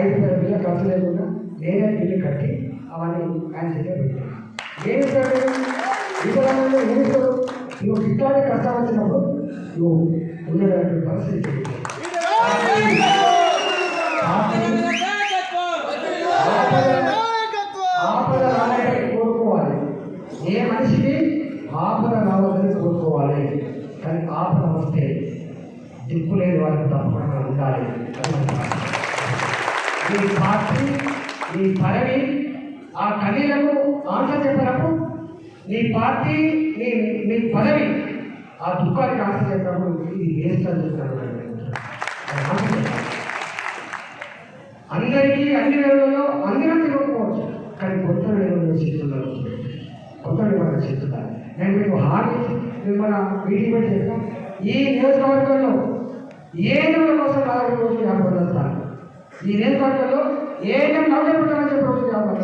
ఐదు వేల బిల్లు ఖర్చు లేకుండా నేనే బిల్లు కట్టి అవన్నీ ఆయన చేసే పెట్టాను. ఏమి ఇస్తాడు వికలాంగులు ఏమి ఇస్తాడు నువ్వు ఇట్లానే కష్టాలు వచ్చినప్పుడు నువ్వు ఉండడానికి పరిస్థితి ఆపద రావాలని కోరుకోవాలి. ఏ మనిషికి ఆపద రావాలని కోరుకోవాలి. కానీ ఆపద వస్తే దిక్కు లేని వారికి తప్పకుండా ఉండాలి. నీ పార్టీ నీ పదవి ఆ కనీలకు ఆన్సర్ చెప్పినప్పుడు నీ పార్టీ నీ నీ పదవి ఆ దుఃఖానికి ఆన్సర్ చెప్పినప్పుడు ఇది వేస్ట్ అని చెప్తాను అది ఆన్సర్ అందరికీ అన్ని వేళల్లో అందరం తిరగకపోవచ్చు కానీ కొత్త వేళల్లో చేస్తున్నారు కొత్త వేళల్లో చేస్తున్నారు నేను మీకు హామీ మిమ్మల్ని మీటింగ్ పెట్టి చెప్తాను ఈ నియోజకవర్గంలో ఏదో నెల కోసం నలభై రోజులు యాభై వస్తాను ఈ నియోజకవర్గంలో ఏ నెల నలభై పెట్టాలని చెప్పి రోజు యాభై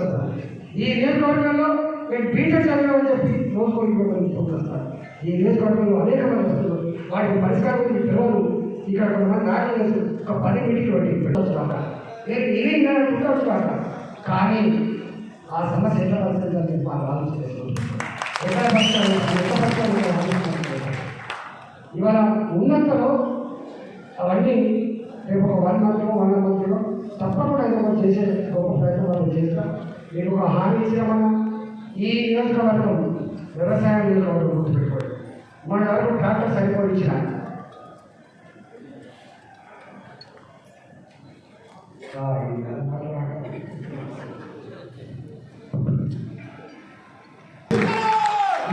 ఈ నియోజకవర్గంలో మేము బీటెక్ చదివామని చెప్పి రోజు ఇరవై మంది ఈ నియోజకవర్గంలో అనేక మంది వస్తున్నారు వాటికి పరిష్కారం మీకు ఇక్కడ కొంతమంది నాయకులు తెలుసు ఒక పది మీటింగ్లు పెట్టి పెట్టవచ్చు కాక నేను ఇది నేను ఉండవచ్చు కాక కానీ ఆ సమస్య ఎట్లా పరిస్థితి చెప్పి వాళ్ళు ఆలోచించేస్తున్నారు ఎట్లా పరిష్కారం ఎట్లా పరిష్కారం ఇవాళ ఉన్నంతలో అవన్నీ రేపు ఒక వన్ మంత్లో వన్ మంత్లో తప్పకుండా ఏదో చేసే గొప్ప ప్రయత్నం మనం చేస్తాం. మీకు ఒక హామీ ఇచ్చినామన్నా ఈ నియోజకవర్గం వ్యవసాయం నియోజకవర్గం గుర్తుపెట్టుకోండి. మన వరకు ట్రాక్టర్ సరిపోయి ఇచ్చిన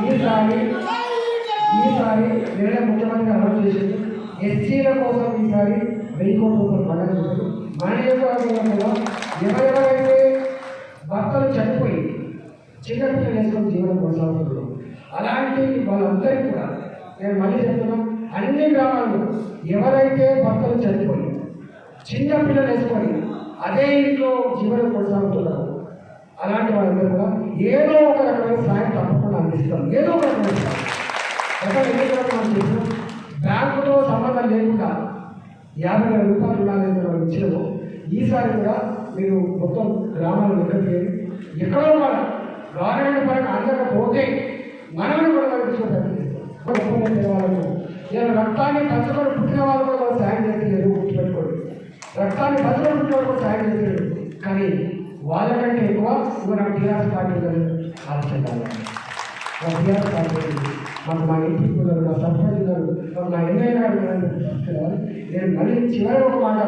ఈసారి ఈసారి నేనే ముఖ్యమంత్రి అమలు చేసింది. ఎస్సీల కోసం ఈసారి వెయ్యి కోట్ల రూపాయలు పండుగ చేశారు మన నియోజకవర్గంలో ఎవరెవరైతే భర్తలు చనిపోయి చిన్నపిల్లలు వేసుకొని జీవనం కొనసాగుతున్నారు అలాంటి వాళ్ళందరికీ కూడా నేను మళ్ళీ చెప్తున్నాను అన్ని గ్రామాల్లో ఎవరైతే భర్తలు చనిపోయి చిన్న పిల్లలు వేసుకొని అదే ఇంట్లో జీవనం కొనసాగుతున్నారు అలాంటి వాళ్ళందరూ కూడా ఏదో ఒక రకమైన సాయం తప్పకుండా అందిస్తాం. ఏదో ఒక రకమైన సాయం. గత ఎన్నికల్లో మనం బ్యాంకుతో సంబంధం లేకుండా యాభై వేల రూపాయలు ఉండాలని మనం ఇచ్చాము ఈసారి కూడా మీరు మొత్తం గ్రామాలు ఎక్కడికి ఎక్కడో కూడా గవర్నమెంట్ పరంగా అందకపోతే మనల్ని కూడా మనం తీసుకుని ప్రయత్నిస్తాం వాళ్ళకు నేను రక్తాన్ని పంచుకొని పుట్టిన వాళ్ళు కూడా మనం సాయం చేయలేదు గుర్తుపెట్టుకోండి. రక్తాన్ని పంచుకొని పుట్టిన వాళ్ళు కూడా సాయం చేయలేదు కానీ వాళ్ళకంటే ఎక్కువ మన టీఆర్ఎస్ పార్టీ ఆలోచన కావాలి మా పార్టీ మా ఇంటి గారు మా సర్పంచ్ గారు నా మా గారు నేను మళ్ళీ చివరి ఒక మాట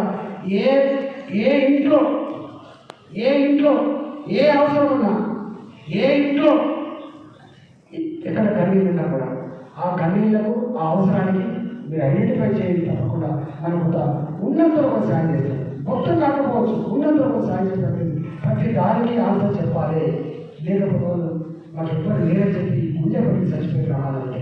ఏ ఏ ఇంట్లో ఏ ఇంట్లో ఏ అవసరం ఉన్నా ఏ ఇంట్లో ఎక్కడ కన్నీళ్ళు ఉన్నా కూడా ఆ కన్నీళ్ళకు ఆ అవసరానికి మీరు ఐడెంటిఫై చేయండి తప్పకుండా మనం కొంత ఉన్నంతలో ఒక సాయం చేస్తాం. మొత్తం కాకపోవచ్చు ఉన్నంతలో ఒక సాయం చేస్తాం. ప్రతి దానికి ఆన్సర్ చెప్పాలి. లేకపోతే వాళ్ళు మాకు ఎవ్వరు లేరని చెప్పి ముందే పట్టి చచ్చిపోయి రావాలంటే